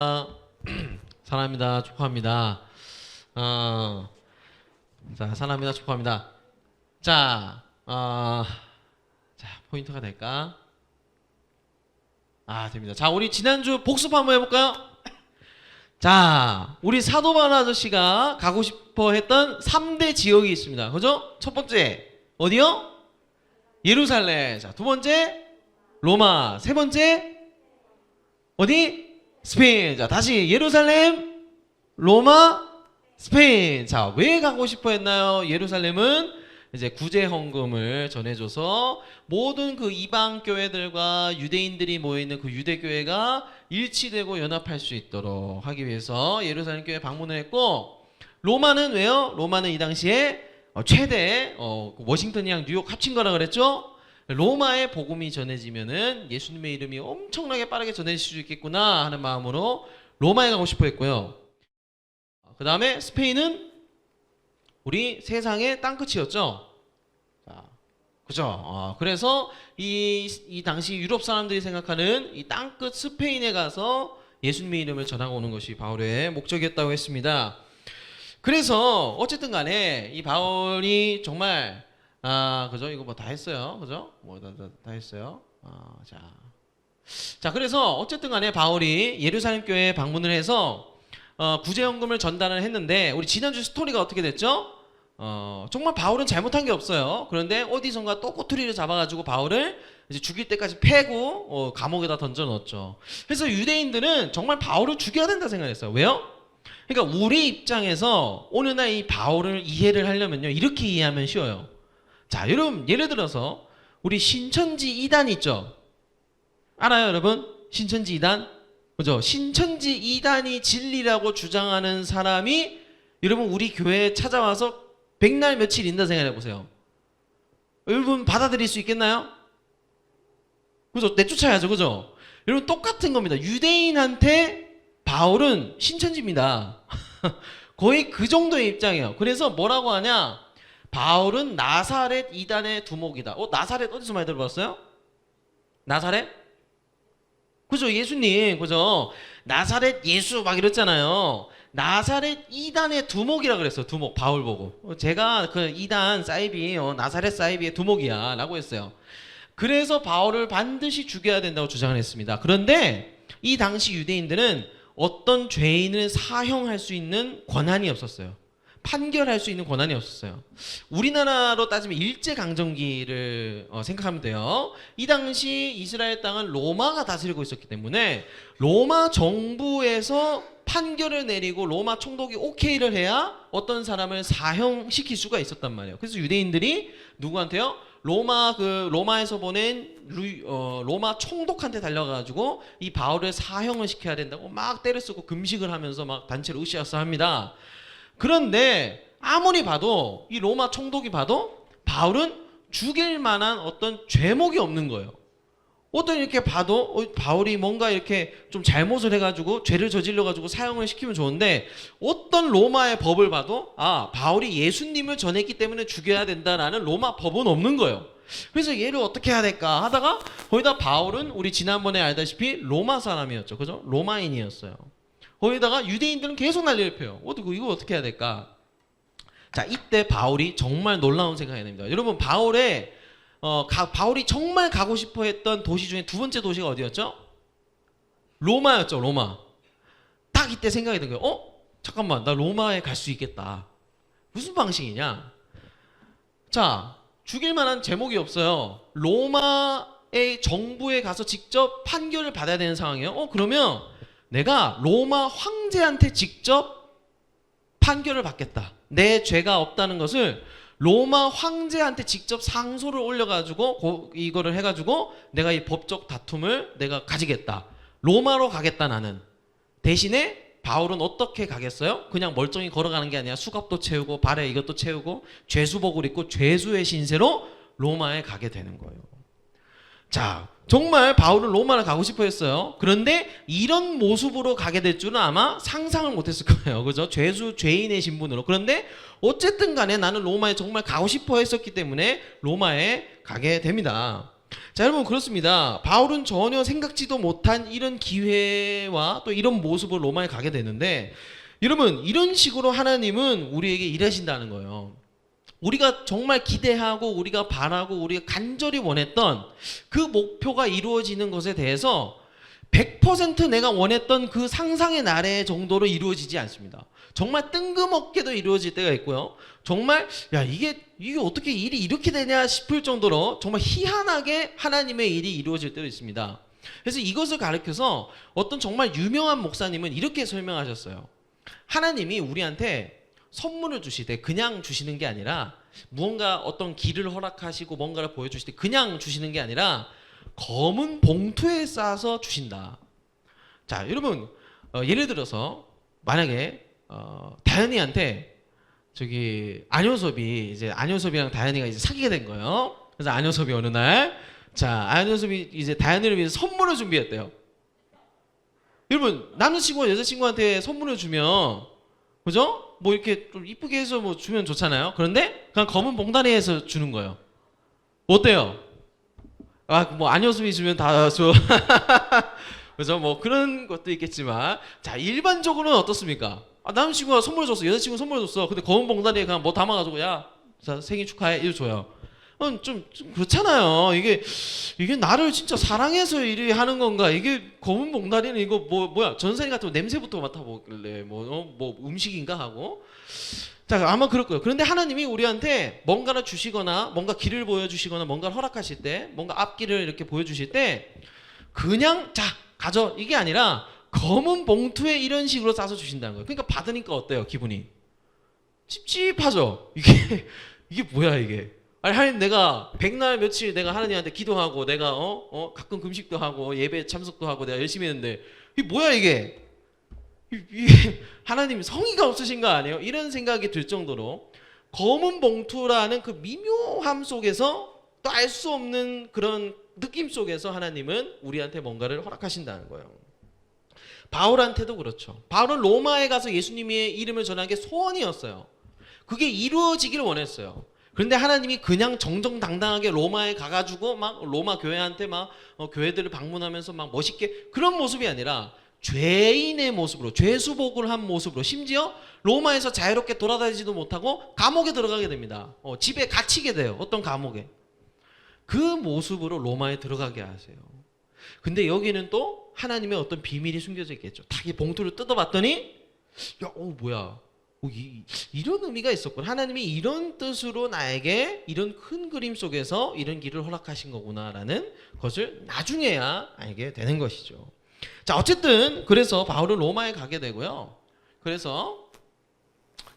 아, 사랑합니다. 축하합니다. 어, 자, 사랑합니다. 축하합니다. 자, 어, 자, 포인트가 될까? 아, 됩니다. 자, 우리 지난주 복습 한번 해볼까요? 자, 우리 사도반 아저씨가 가고 싶어 했던 3대 지역이 있습니다. 그죠? 첫 번째, 어디요? 예루살렘. 자, 두 번째, 로마. 세 번째, 어디? 스페인. 자, 다시 예루살렘, 로마, 스페인. 자, 왜 가고 싶어 했나요? 예루살렘은 이제 구제 헌금을 전해줘서 모든 그 이방 교회들과 유대인들이 모여 있는 그 유대 교회가 일치되고 연합할 수 있도록 하기 위해서 예루살렘 교회 방문을 했고 로마는 왜요? 로마는 이 당시에 어, 최대 어, 워싱턴이랑 뉴욕 합친 거라 그랬죠? 로마의 복음이 전해지면은 예수님의 이름이 엄청나게 빠르게 전해질 수 있겠구나 하는 마음으로 로마에 가고 싶어 했고요. 그 다음에 스페인은 우리 세상의 땅끝이었죠. 자, 그죠? 어, 그래서 이, 이 당시 유럽 사람들이 생각하는 이 땅끝 스페인에 가서 예수님의 이름을 전하고 오는 것이 바울의 목적이었다고 했습니다. 그래서 어쨌든 간에 이 바울이 정말 아 그죠 이거 뭐 다 했어요 그죠 뭐다다 했어요 아, 자. 자 그래서 어쨌든 간에 바울이 예루살렘 교회에 방문을 해서 어, 구제연금을 전달을 했는데 우리 지난주 스토리가 어떻게 됐죠? 어, 정말 바울은 잘못한 게 없어요. 그런데 어디선가 또 꼬투리를 잡아가지고 바울을 이제 죽일 때까지 패고 어, 감옥에다 던져 넣었죠. 그래서 유대인들은 정말 바울을 죽여야 된다 생각했어요. 왜요? 그러니까 우리 입장에서 오늘 날 이 바울을 이해를 하려면요 이렇게 이해하면 쉬워요. 자, 여러분 예를 들어서 우리 신천지 이단 있죠? 알아요, 여러분? 신천지 이단? 그죠? 신천지 이단이 진리라고 주장하는 사람이 여러분 우리 교회에 찾아와서 백날 며칠 있다 생각해 보세요. 여러분 받아들일 수 있겠나요? 그죠? 내쫓아야죠, 그죠? 여러분 똑같은 겁니다. 유대인한테 바울은 신천지입니다. 거의 그 정도의 입장이에요. 그래서 뭐라고 하냐? 바울은 나사렛 이단의 두목이다. 어, 나사렛 어디서 많이 들어봤어요? 나사렛? 그죠? 예수님, 그죠? 나사렛 예수 막 이랬잖아요. 나사렛 이단의 두목이라 그랬어요. 두목 바울 보고. 어, 제가 그 이단 사이비 어, 나사렛 사이비의 두목이야 라고 했어요. 그래서 바울을 반드시 죽여야 된다고 주장을 했습니다. 그런데 이 당시 유대인들은 어떤 죄인을 사형할 수 있는 권한이 없었어요. 판결할 수 있는 권한이 없었어요. 우리나라로 따지면 일제 강점기를 어, 생각하면 돼요. 이 당시 이스라엘 땅은 로마가 다스리고 있었기 때문에 로마 정부에서 판결을 내리고 로마 총독이 오케이를 해야 어떤 사람을 사형시킬 수가 있었단 말이에요. 그래서 유대인들이 누구한테요? 로마 그 로마에서 보낸 루, 어, 로마 총독한테 달려가지고 이 바울을 사형을 시켜야 된다고 막 때를 쓰고 금식을 하면서 막 단체로 으쌰으쌰 합니다. 그런데 아무리 봐도 이 로마 총독이 봐도 바울은 죽일 만한 어떤 죄목이 없는 거예요. 어떤 이렇게 봐도 어, 바울이 뭔가 이렇게 좀 잘못을 해가지고 죄를 저질러가지고 사형을 시키면 좋은데 어떤 로마의 법을 봐도 아 바울이 예수님을 전했기 때문에 죽여야 된다라는 로마 법은 없는 거예요. 그래서 얘를 어떻게 해야 될까 하다가 거기다 바울은 우리 지난번에 알다시피 로마 사람이었죠, 그죠? 로마인이었어요. 거기다가 유대인들은 계속 난리를 펴요. 어떻게 이거 어떻게 해야 될까? 자 이때 바울이 정말 놀라운 생각이 납니다. 여러분 바울의 어, 가, 바울이 정말 가고 싶어 했던 도시 중에 두 번째 도시가 어디였죠? 로마였죠, 로마. 딱 이때 생각이 든 거예요. 어? 잠깐만, 나 로마에 갈 수 있겠다. 무슨 방식이냐? 자, 죽일 만한 제목이 없어요. 로마의 정부에 가서 직접 판결을 받아야 되는 상황이에요. 어, 그러면 내가 로마 황제한테 직접 판결을 받겠다. 내 죄가 없다는 것을 로마 황제한테 직접 상소를 올려가지고 고, 이거를 해가지고 내가 이 법적 다툼을 내가 가지겠다. 로마로 가겠다 나는. 대신에 바울은 어떻게 가겠어요? 그냥 멀쩡히 걸어가는 게 아니라 수갑도 채우고 발에 이것도 채우고 죄수복을 입고 죄수의 신세로 로마에 가게 되는 거예요. 자, 정말 바울은 로마를 가고 싶어 했어요. 그런데 이런 모습으로 가게 될 줄은 아마 상상을 못 했을 거예요. 그죠? 죄수, 죄인의 신분으로. 그런데 어쨌든 간에 나는 로마에 정말 가고 싶어 했었기 때문에 로마에 가게 됩니다. 자, 여러분 그렇습니다. 바울은 전혀 생각지도 못한 이런 기회와 또 이런 모습으로 로마에 가게 되는데 여러분 이런 식으로 하나님은 우리에게 일하신다는 거예요. 우리가 정말 기대하고 우리가 바라고 우리가 간절히 원했던 그 목표가 이루어지는 것에 대해서 100% 내가 원했던 그 상상의 나래 정도로 이루어지지 않습니다. 정말 뜬금없게도 이루어질 때가 있고요. 정말 야 이게 이게 어떻게 일이 이렇게 되냐 싶을 정도로 정말 희한하게 하나님의 일이 이루어질 때도 있습니다. 그래서 이것을 가르쳐서 어떤 정말 유명한 목사님은 이렇게 설명하셨어요. 하나님이 우리한테 선물을 때 그냥 주시는 게 아니라 무언가 어떤 길을 허락하시고 뭔가를 보여주실 때 그냥 주시는 게 아니라 검은 봉투에 싸서 주신다. 자, 여러분 어, 예를 들어서 만약에 어, 다현이한테 저기 안효섭이 이제 안효섭이랑 다현이가 이제 사귀게 된 거예요. 그래서 안효섭이 어느 날 자, 안효섭이 이제 다현이를 위해서 선물을 준비했대요. 여러분 남자친구가 여자친구한테 선물을 주면 그죠? 뭐 이렇게 좀 이쁘게 해서 뭐 주면 좋잖아요. 그런데 그냥 검은 봉다리에 해서 주는 거예요. 어때요? 아, 뭐 안효섭이 주면 다 줘. 그죠? 뭐 그런 것도 있겠지만 자 일반적으로는 어떻습니까? 아, 남자친구가 선물 줬어, 여자친구 선물 줬어. 근데 검은 봉다리에 그냥 뭐 담아가지고 야, 자 생일 축하해 이거 줘요. 어, 좀, 좀 그렇잖아요. 이게 이게 나를 진짜 사랑해서 이리 하는 건가? 이게 검은 봉다리는 이거 뭐 뭐야 전사님 같은 거 냄새부터 맡아보길래 뭐, 어, 뭐 음식인가 하고 자 아마 그럴 거예요. 그런데 하나님이 우리한테 뭔가를 주시거나 뭔가 길을 보여주시거나 뭔가를 허락하실 때 뭔가 앞길을 이렇게 보여주실 때 그냥 자 가져 이게 아니라 검은 봉투에 이런 식으로 싸서 주신다는 거예요. 그러니까 받으니까 어때요 기분이? 찝찝하죠. 이게 이게 뭐야 이게? 아니 하나님 내가 백날 며칠 내가 하나님한테 기도하고 내가 어, 어 가끔 금식도 하고 예배 참석도 하고 내가 열심히 했는데 이게 뭐야 이게? 이- 이게 하나님 성의가 없으신 거 아니에요? 이런 생각이 들 정도로 검은 봉투라는 그 미묘함 속에서 또 알 수 없는 그런 느낌 속에서 하나님은 우리한테 뭔가를 허락하신다는 거예요. 바울한테도 그렇죠. 바울은 로마에 가서 예수님의 이름을 전하는 게 소원이었어요. 그게 이루어지기를 원했어요. 그런데 하나님이 그냥 정정당당하게 로마에 가가지고 막 로마 교회한테 막 어, 교회들을 방문하면서 막 멋있게 그런 모습이 아니라 죄인의 모습으로 죄수복을 한 모습으로 심지어 로마에서 자유롭게 돌아다니지도 못하고 감옥에 들어가게 됩니다. 어, 집에 갇히게 돼요. 어떤 감옥에. 그 모습으로 로마에 들어가게 하세요. 근데 여기는 또 하나님의 어떤 비밀이 숨겨져 있겠죠. 탁이 봉투를 뜯어봤더니 야, 어 뭐야? 어, 이, 이런 의미가 있었구나. 하나님이 이런 뜻으로 나에게 이런 큰 그림 속에서 이런 길을 허락하신 거구나라는 것을 나중에야 알게 되는 것이죠. 자, 어쨌든 그래서 바울은 로마에 가게 되고요. 그래서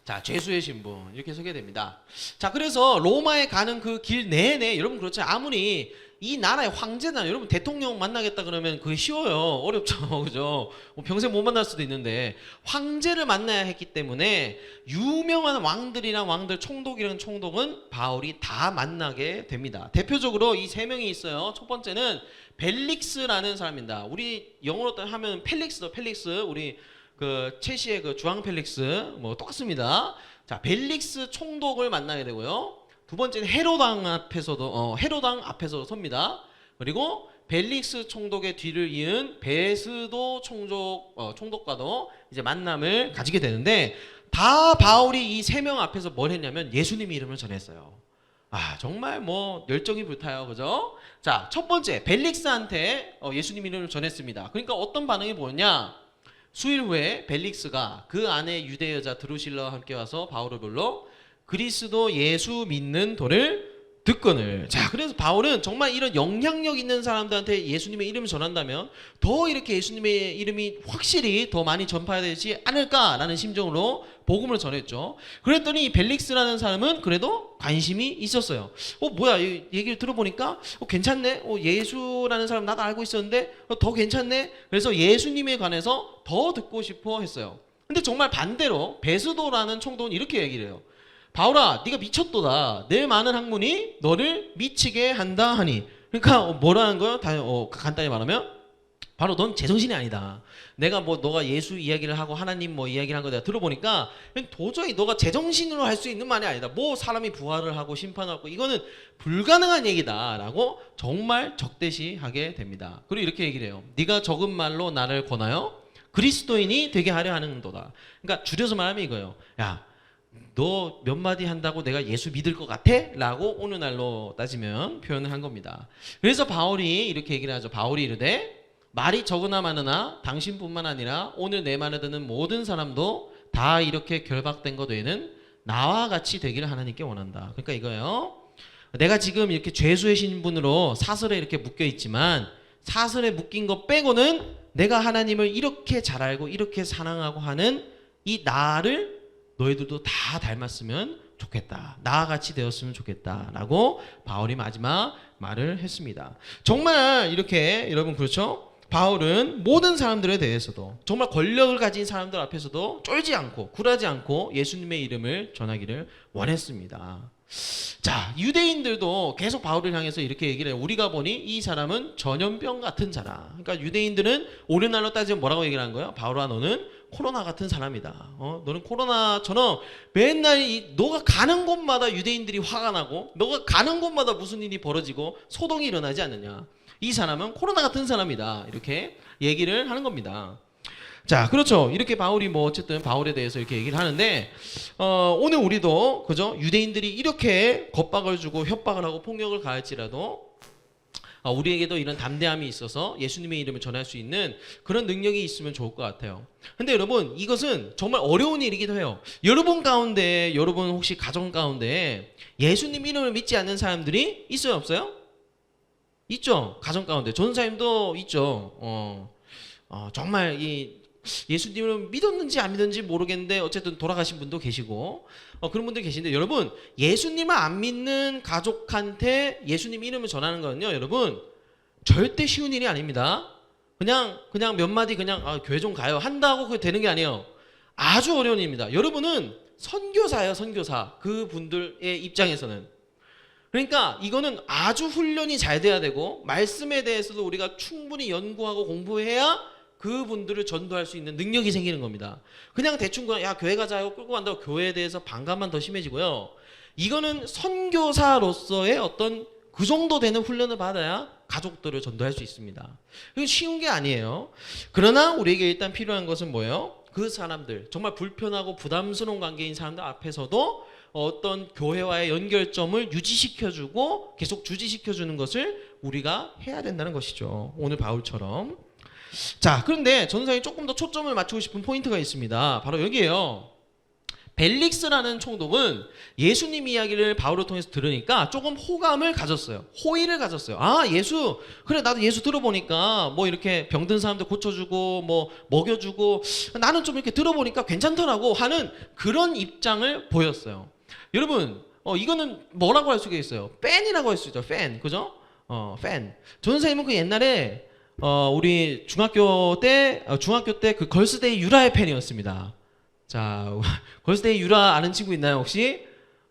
자, 죄수의 신분 이렇게 소개됩니다. 자, 그래서 로마에 가는 그 길 내내 여러분 그렇죠. 아무리 이 나라의 황제나 여러분 대통령 만나겠다 그러면 그게 쉬워요. 어렵죠. 그죠? 뭐 평생 못 만날 수도 있는데 황제를 만나야 했기 때문에 유명한 왕들이랑 왕들 총독이랑 총독은 바울이 다 만나게 됩니다. 대표적으로 이 세 명이 있어요. 첫 번째는 벨릭스라는 사람입니다. 우리 영어로 하면 펠릭스도 펠릭스 우리 그 체시의 그 주황 펠릭스 뭐 똑같습니다. 자 벨릭스 총독을 만나게 되고요. 두 번째는 헤로당 앞에서도 어, 헤로당 앞에서 섭니다. 그리고 벨릭스 총독의 뒤를 이은 베스도 총독 어, 총독과도 이제 만남을 가지게 되는데 다 바울이 이 세 명 앞에서 뭘 했냐면 예수님 이름을 전했어요. 아 정말 뭐 열정이 불타요, 그죠? 자 첫 번째 벨릭스한테 어, 예수님 이름을 전했습니다. 그러니까 어떤 반응이 보였냐? 수일 후에 벨릭스가 그 안에 유대 여자 드루실러와 함께 와서 바울을 불러 그리스도 예수 믿는 도를 듣거늘. 자, 그래서 바울은 정말 이런 영향력 있는 사람들한테 예수님의 이름을 전한다면 더 이렇게 예수님의 이름이 확실히 더 많이 전파되지 않을까라는 심정으로 복음을 전했죠. 그랬더니 이 벨릭스라는 사람은 그래도 관심이 있었어요. 어, 뭐야, 이 얘기를 들어보니까 어, 괜찮네. 어, 예수라는 사람 나도 알고 있었는데 어, 더 괜찮네. 그래서 예수님에 관해서 더 듣고 싶어 했어요. 근데 정말 반대로 베스도라는 총독은 이렇게 얘기를 해요. 바울아, 네가 미쳤도다. 내 많은 학문이 너를 미치게 한다 하니. 그러니까 어, 뭐라는 거요? 다 어, 간단히 말하면 바로 넌 제정신이 아니다. 내가 뭐 너가 예수 이야기를 하고 하나님 뭐 이야기를 한 거 내가 들어보니까 도저히 너가 제정신으로 할 수 있는 말이 아니다. 뭐 사람이 부활을 하고 심판하고 이거는 불가능한 얘기다라고 정말 적대시하게 됩니다. 그리고 이렇게 얘기를 해요. 네가 적은 말로 나를 권하여 그리스도인이 되게 하려 하는도다. 그러니까 줄여서 말하면 이거예요. 야, 너 몇 마디 한다고 내가 예수 믿을 것 같아? 라고 오늘날로 따지면 표현을 한 겁니다. 그래서 바울이 이렇게 얘기를 하죠. 바울이 이르되 말이 적으나 많으나 당신뿐만 아니라 오늘 내 말을 듣는 모든 사람도 다 이렇게 결박된 것 외에는 나와 같이 되기를 하나님께 원한다. 그러니까 이거예요. 내가 지금 이렇게 죄수의 신분으로 사슬에 이렇게 묶여 있지만 사슬에 묶인 것 빼고는 내가 하나님을 이렇게 잘 알고 이렇게 사랑하고 하는 이 나를 너희들도 다 닮았으면 좋겠다. 나와 같이 되었으면 좋겠다라고 바울이 마지막 말을 했습니다. 정말 이렇게 여러분 그렇죠? 바울은 모든 사람들에 대해서도 정말 권력을 가진 사람들 앞에서도 쫄지 않고 굴하지 않고 예수님의 이름을 전하기를 원했습니다. 자, 유대인들도 계속 바울을 향해서 이렇게 얘기를 해요. 우리가 보니 이 사람은 전염병 같은 자라. 그러니까 유대인들은 오늘날로 따지면 뭐라고 얘기를 한 거예요? 바울아 너는 코로나 같은 사람이다. 어, 너는 코로나처럼 맨날 이, 너가 가는 곳마다 유대인들이 화가 나고 너가 가는 곳마다 무슨 일이 벌어지고 소동이 일어나지 않느냐. 이 사람은 코로나 같은 사람이다. 이렇게 얘기를 하는 겁니다. 자, 그렇죠. 이렇게 바울이 뭐 어쨌든 바울에 대해서 이렇게 얘기를 하는데 어, 오늘 우리도 그죠? 유대인들이 이렇게 겁박을 주고 협박을 하고 폭력을 가할지라도 어, 우리에게도 이런 담대함이 있어서 예수님의 이름을 전할 수 있는 그런 능력이 있으면 좋을 것 같아요. 근데 여러분 이것은 정말 어려운 일이기도 해요. 여러분 가운데 여러분 혹시 가정 가운데 예수님 이름을 믿지 않는 사람들이 있어요 없어요? 있죠. 가정 가운데 전사님도 있죠. 어, 어, 정말 이 예수님을 믿었는지 안 믿었는지 모르겠는데 어쨌든 돌아가신 분도 계시고 어, 그런 분들 계신데 여러분 예수님을 안 믿는 가족한테 예수님 이름을 전하는 거는요 여러분 절대 쉬운 일이 아닙니다. 그냥 그냥 몇 마디 그냥 아, 교회 좀 가요 한다고 그게 되는 게 아니에요. 아주 어려운 일입니다. 여러분은 선교사예요 선교사 그 분들의 입장에서는 그러니까 이거는 아주 훈련이 잘 돼야 되고 말씀에 대해서도 우리가 충분히 연구하고 공부해야 그분들을 전도할 수 있는 능력이 생기는 겁니다. 그냥 대충 그냥 야 교회 가자고 끌고 간다고 교회에 대해서 반감만 더 심해지고요. 이거는 선교사로서의 어떤 그 정도 되는 훈련을 받아야 가족들을 전도할 수 있습니다. 쉬운 게 아니에요. 그러나 우리에게 일단 필요한 것은 뭐예요? 그 사람들 정말 불편하고 부담스러운 관계인 사람들 앞에서도 어떤 교회와의 연결점을 유지시켜주고 계속 주지시켜주는 것을 우리가 해야 된다는 것이죠. 오늘 바울처럼. 자, 그런데 전사에 조금 더 초점을 맞추고 싶은 포인트가 있습니다. 바로 여기에요. 벨릭스라는 총독은 예수님 이야기를 바울을 통해서 들으니까 조금 호감을 가졌어요. 호의를 가졌어요. 아, 예수. 그래, 나도 예수 들어보니까 뭐 이렇게 병든 사람들 고쳐주고 뭐 먹여주고 나는 좀 이렇게 들어보니까 괜찮더라고 하는 그런 입장을 보였어요. 여러분, 어, 이거는 뭐라고 할 수가 있어요? 팬이라고 할 수 있죠. 팬. 그죠? 어, 팬. 전사님은 그 옛날에 어, 우리 중학교 때, 어, 중학교 때 그 걸스데이 유라의 팬이었습니다. 자, 걸스데이 유라 아는 친구 있나요, 혹시?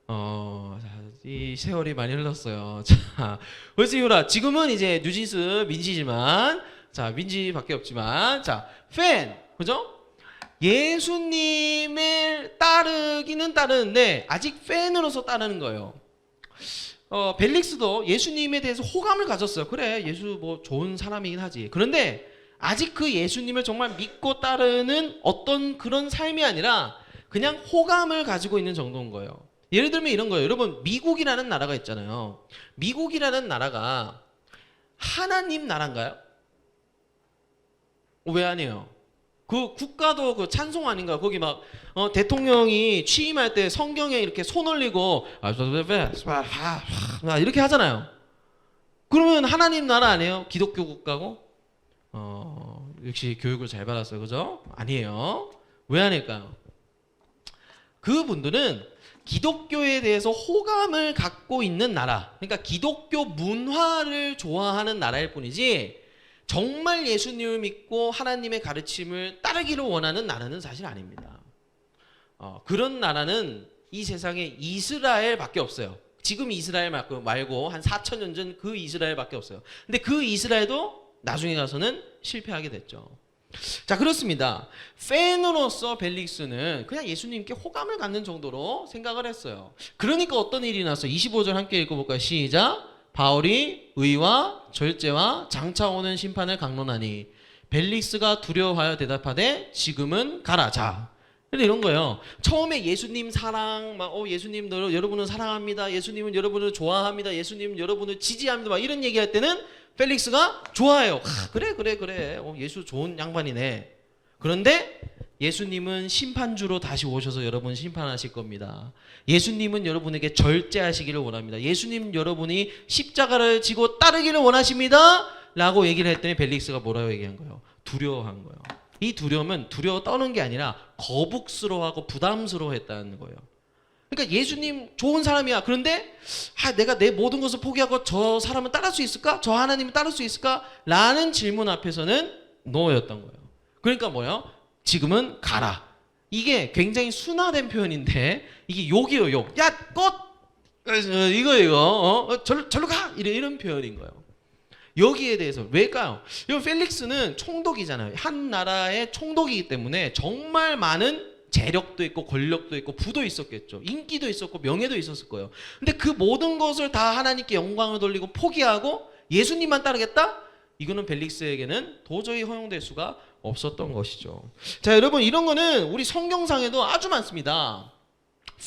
어, 자, 이 세월이 많이 흘렀어요. 자, 걸스데이 유라. 지금은 이제 뉴진스 민지지만, 자, 민지밖에 없지만, 자, 팬. 그죠? 예수님을 따르기는 따르는데, 아직 팬으로서 따르는 거예요. 어, 벨릭스도 예수님에 대해서 호감을 가졌어요. 그래, 예수 뭐 좋은 사람이긴 하지. 그런데 아직 그 예수님을 정말 믿고 따르는 어떤 그런 삶이 아니라 그냥 호감을 가지고 있는 정도인 거예요. 예를 들면 이런 거예요. 여러분, 미국이라는 나라가 있잖아요. 미국이라는 나라가 하나님 나라인가요? 어, 왜 아니에요? 그 국가도 그 찬송 아닌가? 거기 막 어, 대통령이 취임할 때 성경에 이렇게 손 올리고 아, 이렇게 하잖아요. 그러면 하나님 나라 아니에요? 기독교 국가고? 어, 역시 교육을 잘 받았어요. 그죠? 아니에요. 왜 아닐까요? 그 분들은 기독교에 대해서 호감을 갖고 있는 나라. 그러니까 기독교 문화를 좋아하는 나라일 뿐이지 정말 예수님을 믿고 하나님의 가르침을 따르기를 원하는 나라는 사실 아닙니다. 어, 그런 나라는 이 세상에 이스라엘밖에 없어요. 지금 이스라엘 말고 한 4천 년 전 그 이스라엘밖에 없어요. 근데 그 이스라엘도 나중에 가서는 실패하게 됐죠. 자 그렇습니다. 팬으로서 벨릭스는 그냥 예수님께 호감을 갖는 정도로 생각을 했어요. 그러니까 어떤 일이 났어요? 25절 함께 읽어볼까요? 시작. 바울이 의와 절제와 장차 오는 심판을 강론하니 벨릭스가 두려워하여 대답하되 지금은 가라. 자. 근데 이런 거예요. 처음에 예수님 사랑, 막, 어, 예수님 너, 여러분을 사랑합니다. 예수님은 여러분을 좋아합니다. 예수님은 여러분을 지지합니다. 막 이런 얘기할 때는 펠릭스가 좋아해요. 아, 그래, 그래, 그래. 어, 예수 좋은 양반이네. 그런데 예수님은 심판주로 다시 오셔서 여러분 심판하실 겁니다. 예수님은 여러분에게 절제하시기를 원합니다. 예수님 여러분이 십자가를 지고 따르기를 원하십니다. 라고 얘기를 했더니 벨릭스가 뭐라고 얘기한 거예요? 두려워한 거예요. 이 두려움은 두려워 떠는 게 아니라 거북스러워하고 부담스러워했다는 거예요. 그러니까 예수님 좋은 사람이야. 그런데 아, 내가 내 모든 것을 포기하고 저 사람은 따를 수 있을까? 저 하나님을 따를 수 있을까? 라는 질문 앞에서는 노였던 거예요. 그러니까 뭐요? 지금은 가라. 이게 굉장히 순화된 표현인데 이게 욕이에요, 욕. 야, 꽃! 어, 이거 이거 어? 어, 절로 절로 가. 이런 이런 표현인 거예요. 여기에 대해서 왜일까요? 이 펠릭스는 총독이잖아요. 한 나라의 총독이기 때문에 정말 많은 재력도 있고 권력도 있고 부도 있었겠죠. 인기도 있었고 명예도 있었을 거예요. 근데 그 모든 것을 다 하나님께 영광을 돌리고 포기하고 예수님만 따르겠다? 이거는 벨릭스에게는 도저히 허용될 수가 없었던 것이죠. 자, 여러분 이런 거는 우리 성경상에도 아주 많습니다.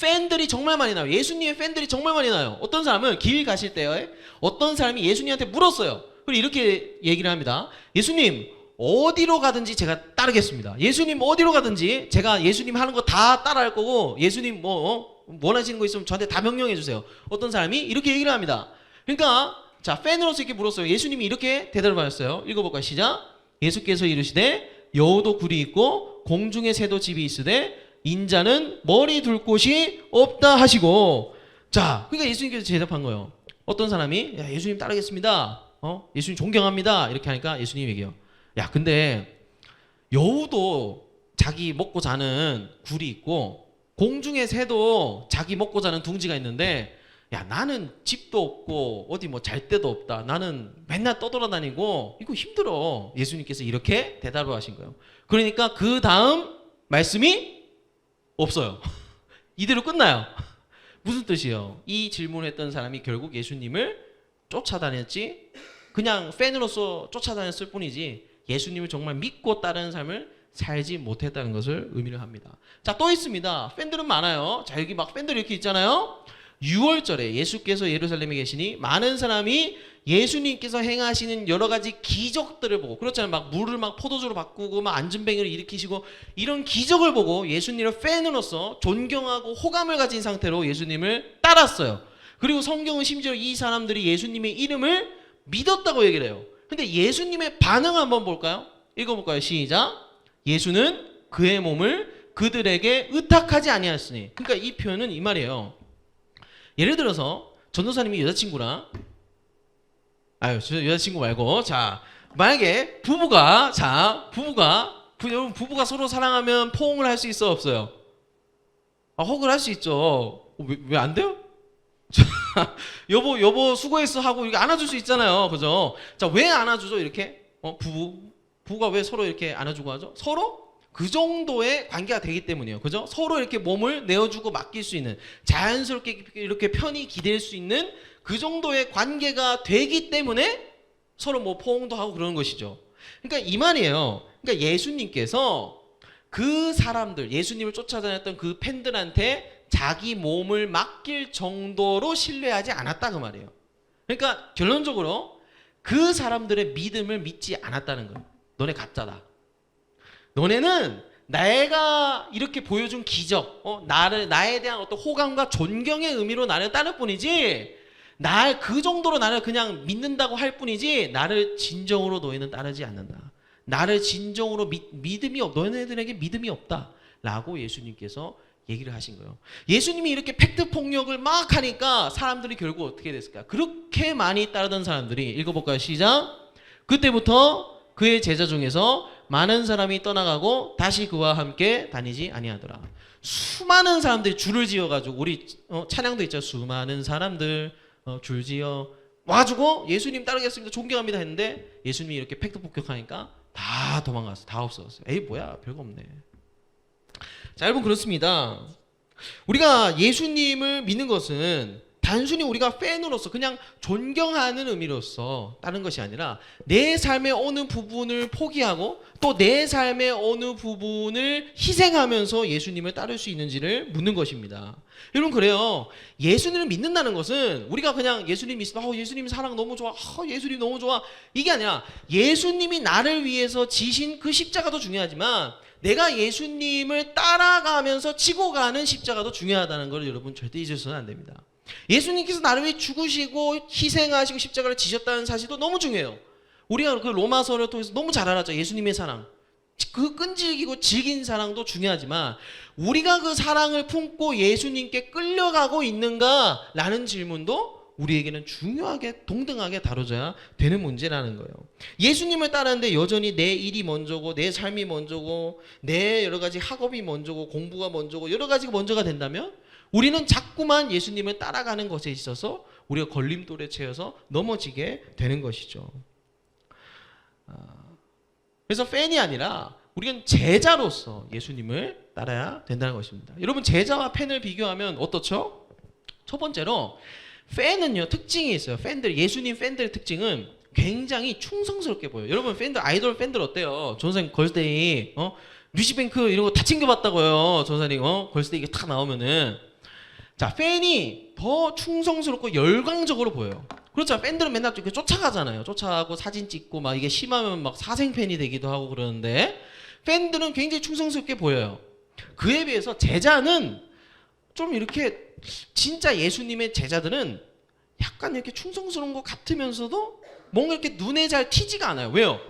팬들이 정말 많이 나요. 예수님의 팬들이 정말 많이 나요. 어떤 사람은 길 가실 때에 어떤 사람이 예수님한테 물었어요. 그리고 이렇게 얘기를 합니다. 예수님 어디로 가든지 제가 따르겠습니다. 예수님 어디로 가든지 제가 예수님 하는 거 다 따라할 거고 예수님 뭐 어? 원하시는 거 있으면 저한테 다 명령해 주세요. 어떤 사람이 이렇게 얘기를 합니다. 그러니까 자 팬으로서 이렇게 물었어요. 예수님이 이렇게 대답을 하셨어요. 읽어볼까요? 시작. 예수께서 이르시되 여우도 굴이 있고 공중에 새도 집이 있으되 인자는 머리 둘 곳이 없다 하시고 자 그러니까 예수님께서 대답한 거예요. 어떤 사람이 야, 예수님 따르겠습니다. 어 예수님 존경합니다. 이렇게 하니까 예수님 얘기해요. 야 근데 여우도 자기 먹고 자는 굴이 있고 공중의 새도 자기 먹고 자는 둥지가 있는데 야 나는 집도 없고 어디 뭐 잘 데도 없다 나는 맨날 떠돌아다니고 이거 힘들어 예수님께서 이렇게 대답을 하신 거예요 그러니까 그 다음 말씀이 없어요 이대로 끝나요 무슨 뜻이에요 이 질문했던 사람이 결국 예수님을 쫓아다녔지 그냥 팬으로서 쫓아다녔을 뿐이지 예수님을 정말 믿고 따르는 삶을 살지 못했다는 것을 의미를 합니다. 자, 또 있습니다. 팬들은 많아요. 자, 여기 막 팬들이 이렇게 있잖아요. 6월절에 예수께서 예루살렘에 계시니 많은 사람이 예수님께서 행하시는 여러 가지 기적들을 보고 그렇잖아요. 막 물을 막 포도주로 바꾸고 막 안전뱅이를 일으키시고 이런 기적을 보고 예수님을 팬으로서 존경하고 호감을 가진 상태로 예수님을 따랐어요. 그리고 성경은 심지어 이 사람들이 예수님의 이름을 믿었다고 얘기를 해요. 근데 예수님의 반응 한번 볼까요? 읽어볼까요? 시작. 예수는 그의 몸을 그들에게 의탁하지 아니하였으니. 그러니까 이 표현은 이 말이에요. 예를 들어서 전도사님이 여자친구랑 아유 저 여자친구 말고 자 만약에 부부가 자 부부가 부, 여러분 부부가 서로 사랑하면 포옹을 할 수 있어 없어요? 아 허그를 할 수 있죠. 왜안 돼요? 여보 여보 수고했어 하고 이렇게 안아줄 수 있잖아요. 그죠? 자 왜 안아주죠 이렇게? 어 부부 부부가 왜 서로 이렇게 안아주고 하죠? 서로 그 정도의 관계가 되기 때문이에요. 그죠? 서로 이렇게 몸을 내어주고 맡길 수 있는 자연스럽게 이렇게 편히 기댈 수 있는 그 정도의 관계가 되기 때문에 서로 뭐 포옹도 하고 그러는 것이죠. 그러니까 이 말이에요. 그러니까 예수님께서 그 사람들, 예수님을 쫓아다녔던 그 팬들한테 자기 몸을 맡길 정도로 신뢰하지 않았다 그 말이에요. 그러니까 결론적으로 그 사람들의 믿음을 믿지 않았다는 거예요. 너네 가짜다. 너네는 내가 이렇게 보여준 기적, 어, 나를 나에 대한 어떤 호감과 존경의 의미로 나를 따를 뿐이지, 날 그 정도로 나를 그냥 믿는다고 할 뿐이지, 나를 진정으로 너희는 따르지 않는다. 나를 진정으로 믿, 믿음이 없, 너네들에게 믿음이 없다 라고 예수님께서 얘기를 하신 거예요. 예수님이 이렇게 팩트 폭력을 막 하니까 사람들이 결국 어떻게 됐을까? 그렇게 많이 따르던 사람들이 읽어볼까요? 시작. 그때부터 그의 제자 중에서 많은 사람이 떠나가고 다시 그와 함께 다니지 아니하더라. 수많은 사람들이 줄을 지어가지고 우리 어, 찬양도 있죠. 수많은 사람들 어, 줄 지어 와가지고 예수님 따르겠습니다. 존경합니다 했는데 예수님이 이렇게 팩트 폭격하니까 다 도망갔어. 다 없어졌어요. 에이 뭐야 별거 없네. 자 여러분 그렇습니다. 우리가 예수님을 믿는 것은 단순히 우리가 팬으로서 그냥 존경하는 의미로서 다른 것이 아니라 내 삶의 어느 부분을 포기하고 또 내 삶의 어느 부분을 희생하면서 예수님을 따를 수 있는지를 묻는 것입니다. 여러분 그래요. 예수님을 믿는다는 것은 우리가 그냥 예수님 믿으면 어, 예수님 사랑 너무 좋아. 어, 예수님 너무 좋아. 이게 아니라 예수님이 나를 위해서 지신 그 십자가도 중요하지만 내가 예수님을 따라가면서 지고 가는 십자가도 중요하다는 걸 여러분 절대 잊으셔서는 안 됩니다. 예수님께서 나를 위해 죽으시고 희생하시고 십자가를 지셨다는 사실도 너무 중요해요. 우리가 그 로마서를 통해서 너무 잘 알았죠. 예수님의 사랑. 그 끈질기고 질긴 사랑도 중요하지만 우리가 그 사랑을 품고 예수님께 끌려가고 있는가라는 질문도 우리에게는 중요하게 동등하게 다뤄져야 되는 문제라는 거예요. 예수님을 따르는데 여전히 내 일이 먼저고 내 삶이 먼저고 내 여러 가지 학업이 먼저고 공부가 먼저고 여러 가지가 먼저가 된다면 우리는 자꾸만 예수님을 따라가는 것에 있어서 우리가 걸림돌에 채여서 넘어지게 되는 것이죠. 아, 그래서 팬이 아니라 우리는 제자로서 예수님을 따라야 된다는 것입니다. 여러분 제자와 팬을 비교하면 어떻죠? 첫 번째로 팬은요 특징이 있어요. 팬들 예수님 팬들의 특징은 굉장히 충성스럽게 보여요. 여러분 팬들 아이돌 팬들 어때요? 전생 걸스데이 어 뮤직뱅크 이런 거 다 챙겨봤다고요. 전사님 어 걸스데이 탁 나오면은 자 팬이 더 충성스럽고 열광적으로 보여요. 그렇죠. 팬들은 맨날 이렇게 쫓아가잖아요. 쫓아가고 사진 찍고 막 이게 심하면 막 사생 팬이 되기도 하고 그러는데 팬들은 굉장히 충성스럽게 보여요. 그에 비해서 제자는 좀 이렇게 진짜 예수님의 제자들은 약간 이렇게 충성스러운 것 같으면서도 뭔가 이렇게 눈에 잘 튀지가 않아요. 왜요?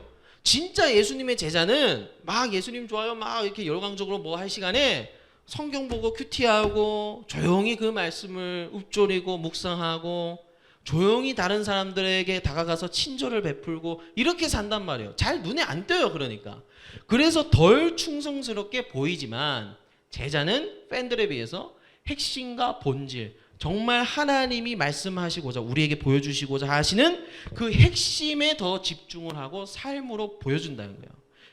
진짜 예수님의 제자는 막 예수님 좋아요, 막 이렇게 열광적으로 뭐 할 시간에 성경 보고 큐티하고 조용히 그 말씀을 읊조리고 묵상하고 조용히 다른 사람들에게 다가가서 친절을 베풀고 이렇게 산단 말이에요. 잘 눈에 안 띄어요, 그러니까. 그래서 덜 충성스럽게 보이지만 제자는 팬들에 비해서 핵심과 본질, 정말 하나님이 말씀하시고자 우리에게 보여주시고자 하시는 그 핵심에 더 집중을 하고 삶으로 보여준다는 거예요.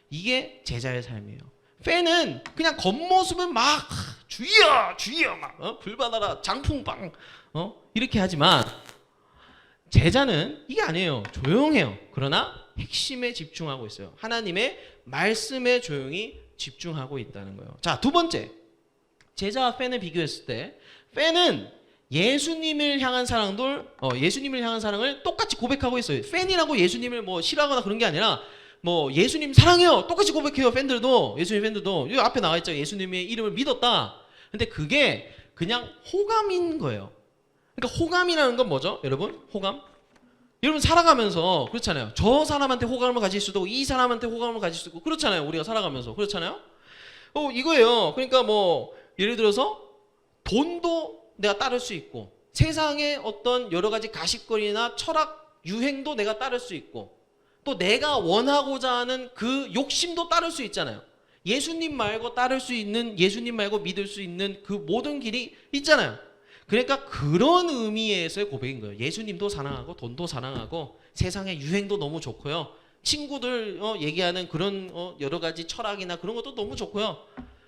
이게 제자의 삶이에요. 팬은 그냥 겉모습은 막 하, 주여 주여 막 어? 불받아라 장풍빵 어? 이렇게 하지만 제자는 이게 아니에요. 조용해요. 그러나 핵심에 집중하고 있어요. 하나님의 말씀에 조용히 집중하고 있다는 거예요. 자, 두 번째. 제자와 팬을 비교했을 때 팬은 예수님을 향한 사랑도 어, 예수님을 향한 사랑을 똑같이 고백하고 있어요. 팬이라고 예수님을 뭐 싫어하거나 그런 게 아니라 뭐 예수님 사랑해요. 똑같이 고백해요. 팬들도 예수님 팬들도 여기 앞에 나와 있죠. 예수님의 이름을 믿었다. 근데 그게 그냥 호감인 거예요. 그러니까 호감이라는 건 뭐죠? 여러분? 호감? 여러분 살아가면서 그렇잖아요. 저 사람한테 호감을 가질 수도 이 사람한테 호감을 가질 수도 있고 그렇잖아요. 우리가 살아가면서 그렇잖아요. 어 이거예요. 그러니까 뭐 예를 들어서 돈도 내가 따를 수 있고 세상의 어떤 여러 가지 가십거리나 철학 유행도 내가 따를 수 있고 또 내가 원하고자 하는 그 욕심도 따를 수 있잖아요. 예수님 말고 따를 수 있는 예수님 말고 믿을 수 있는 그 모든 길이 있잖아요. 그러니까 그런 의미에서의 고백인 거예요. 예수님도 사랑하고 돈도 사랑하고 세상의 유행도 너무 좋고요. 친구들 어, 얘기하는 그런 어, 여러 가지 철학이나 그런 것도 너무 좋고요.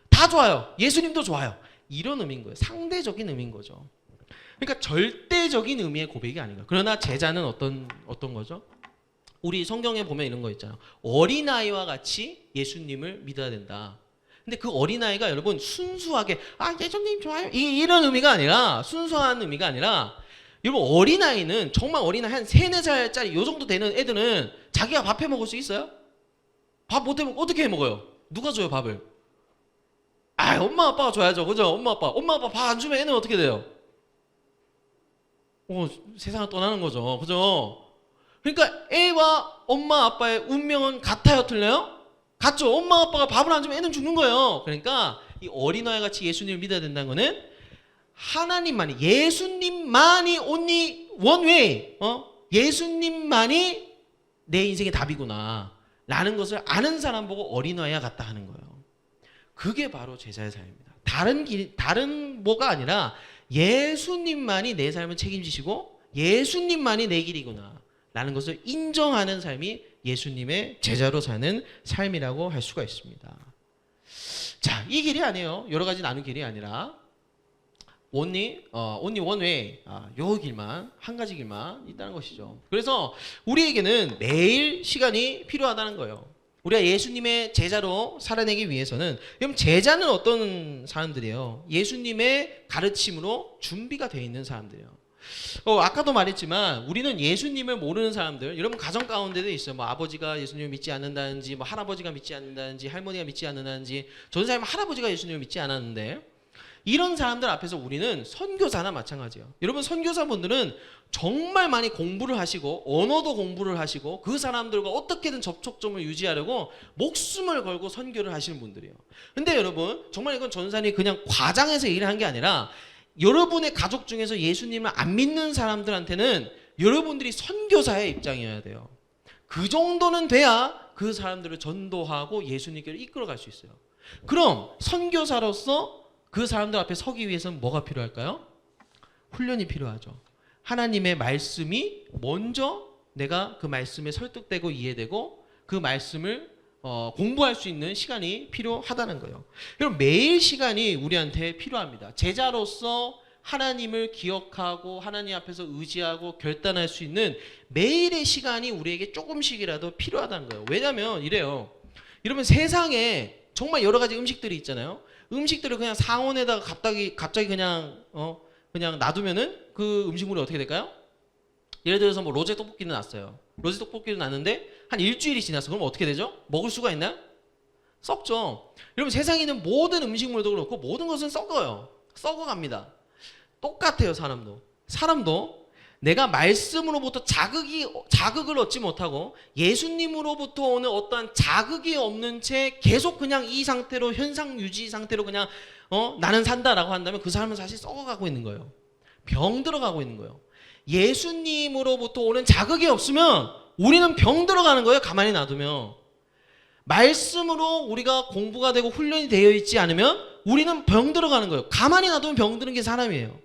다 좋아요. 예수님도 좋아요. 이런 의미인 거예요. 상대적인 의미인 거죠. 그러니까 절대적인 의미의 고백이 아닌가. 그러나 제자는 어떤 어떤 거죠? 우리 성경에 보면 이런 거 있잖아요. 어린아이와 같이 예수님을 믿어야 된다. 근데 그 어린아이가 여러분 순수하게 아 예수님 좋아요 이, 이런 의미가 아니라 순수한 의미가 아니라 여러분 어린아이는 정말 어린아이 한 세네 살짜리 요 정도 되는 애들은 자기가 밥 해 먹을 수 있어요? 밥 못 해먹 어떻게 해 먹어요? 누가 줘요 밥을? 아 엄마 아빠가 줘야죠 그죠? 엄마 아빠 엄마 아빠 밥 안 주면 애는 어떻게 돼요? 어 세상을 떠나는 거죠 그죠? 그러니까 애와 엄마 아빠의 운명은 같아요 틀려요? 같죠. 엄마 아빠가 밥을 안 주면 애는 죽는 거예요. 그러니까 이 어린아이 같이 예수님을 믿어야 된다는 거는 하나님만이 예수님만이 one way 어? 예수님만이 내 인생의 답이구나 라는 것을 아는 사람 보고 어린아이와 같다 하는 거예요. 그게 바로 제자의 삶입니다. 다른 길 다른 뭐가 아니라 예수님만이 내 삶을 책임지시고 예수님만이 내 길이구나 라는 것을 인정하는 삶이 예수님의 제자로 사는 삶이라고 할 수가 있습니다. 자, 이 길이 아니에요. 여러 가지 나눈 길이 아니라 온리 어 온리 원웨이 아, 요 길만 한 가지 길만 있다는 것이죠. 그래서 우리에게는 매일 시간이 필요하다는 거예요. 우리가 예수님의 제자로 살아내기 위해서는 그럼 제자는 어떤 사람들이에요? 예수님의 가르침으로 준비가 되어 있는 사람들이에요. 어, 아까도 말했지만 우리는 예수님을 모르는 사람들, 여러분 가정 가운데도 있어요. 뭐 아버지가 예수님을 믿지 않는다든지, 뭐 할아버지가 믿지 않는다든지, 할머니가 믿지 않는다든지, 저는 사람 할아버지가 예수님을 믿지 않았는데 이런 사람들 앞에서 우리는 선교사나 마찬가지예요. 여러분 선교사분들은 정말 많이 공부를 하시고 언어도 공부를 하시고 그 사람들과 어떻게든 접촉점을 유지하려고 목숨을 걸고 선교를 하시는 분들이에요. 근데 여러분 정말 이건 전산이 그냥 과장해서 일을 한 게 아니라 여러분의 가족 중에서 예수님을 안 믿는 사람들한테는 여러분들이 선교사의 입장이어야 돼요. 그 정도는 돼야 그 사람들을 전도하고 예수님께로 이끌어갈 수 있어요. 그럼 선교사로서 그 사람들 앞에 서기 위해서는 뭐가 필요할까요? 훈련이 필요하죠. 하나님의 말씀이 먼저 내가 그 말씀에 설득되고 이해되고 그 말씀을 어, 공부할 수 있는 시간이 필요하다는 거예요. 그럼 매일 시간이 우리한테 필요합니다. 제자로서 하나님을 기억하고 하나님 앞에서 의지하고 결단할 수 있는 매일의 시간이 우리에게 조금씩이라도 필요하다는 거예요. 왜냐하면 이래요. 여러분 세상에 정말 여러 가지 음식들이 있잖아요. 음식들을 그냥 상온에다가 갑자기 갑자기 그냥 어 그냥 놔두면은 그 음식물이 어떻게 될까요? 예를 들어서 뭐 로제 떡볶이는 났어요. 로제 떡볶이는 났는데 한 일주일이 지났어. 그럼 어떻게 되죠? 먹을 수가 있나요? 썩죠. 여러분 세상에 있는 모든 음식물도 그렇고 모든 것은 썩어요. 썩어갑니다. 똑같아요 사람도. 사람도 내가 말씀으로부터 자극이 자극을 얻지 못하고 예수님으로부터 오는 어떠한 자극이 없는 채 계속 그냥 이 상태로 현상 유지 상태로 그냥 어 나는 산다라고 한다면 그 사람은 사실 썩어가고 있는 거예요. 병 들어가고 있는 거예요. 예수님으로부터 오는 자극이 없으면 우리는 병 들어가는 거예요. 가만히 놔두면 말씀으로 우리가 공부가 되고 훈련이 되어 있지 않으면 우리는 병 들어가는 거예요. 가만히 놔두면 병 드는 게 사람이에요.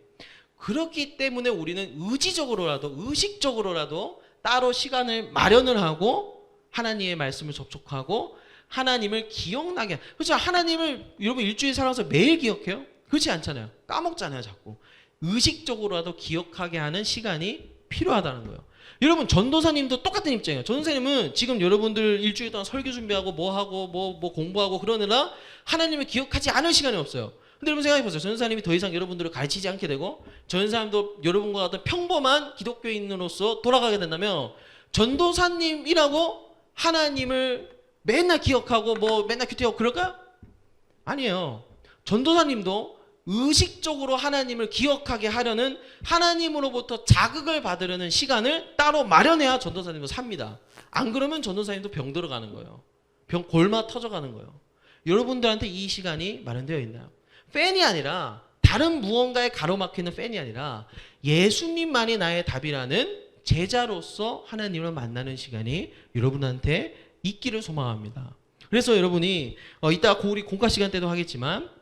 그렇기 때문에 우리는 의지적으로라도 의식적으로라도 따로 시간을 마련을 하고 하나님의 말씀을 접촉하고 하나님을 기억나게 그렇죠 하나님을 여러분 일주일 살아서 매일 기억해요 그렇지 않잖아요 까먹잖아요 자꾸 의식적으로라도 기억하게 하는 시간이 필요하다는 거예요 여러분 전도사님도 똑같은 입장이에요 전도사님은 지금 여러분들 일주일 동안 설교 준비하고 뭐 하고 뭐, 뭐 공부하고 그러느라 하나님을 기억하지 않을 시간이 없어요 근데 여러분 생각해 보세요. 전사님이 더 이상 여러분들을 가르치지 않게 되고 전사님도 여러분과 같은 평범한 기독교인으로서 돌아가게 된다면 전도사님이라고 하나님을 맨날 기억하고 뭐 맨날 큐티하고 그럴까요? 아니에요. 전도사님도 의식적으로 하나님을 기억하게 하려는 하나님으로부터 자극을 받으려는 시간을 따로 마련해야 전도사님도 삽니다. 안 그러면 전도사님도 병 들어가는 거예요. 병 골마 터져가는 거예요. 여러분들한테 이 시간이 마련되어 있나요? 팬이 아니라 다른 무언가에 가로막히는 팬이 아니라 예수님만이 나의 답이라는 제자로서 하나님을 만나는 시간이 여러분한테 있기를 소망합니다. 그래서 여러분이 어, 이따 고 우리 공과 시간 때도 하겠지만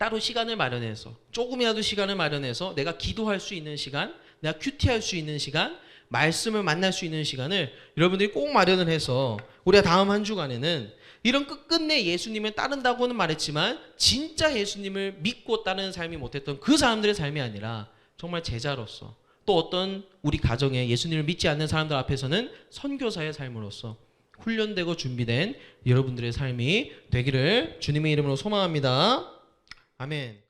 따로 시간을 마련해서 조금이라도 시간을 마련해서 내가 기도할 수 있는 시간, 내가 큐티할 수 있는 시간, 말씀을 만날 수 있는 시간을 여러분들이 꼭 마련을 해서 우리가 다음 한 주간에는 이런 끝끝내 예수님을 따른다고는 말했지만 진짜 예수님을 믿고 따르는 삶이 못했던 그 사람들의 삶이 아니라 정말 제자로서 또 어떤 우리 가정에 예수님을 믿지 않는 사람들 앞에서는 선교사의 삶으로서 훈련되고 준비된 여러분들의 삶이 되기를 주님의 이름으로 소망합니다. 아멘.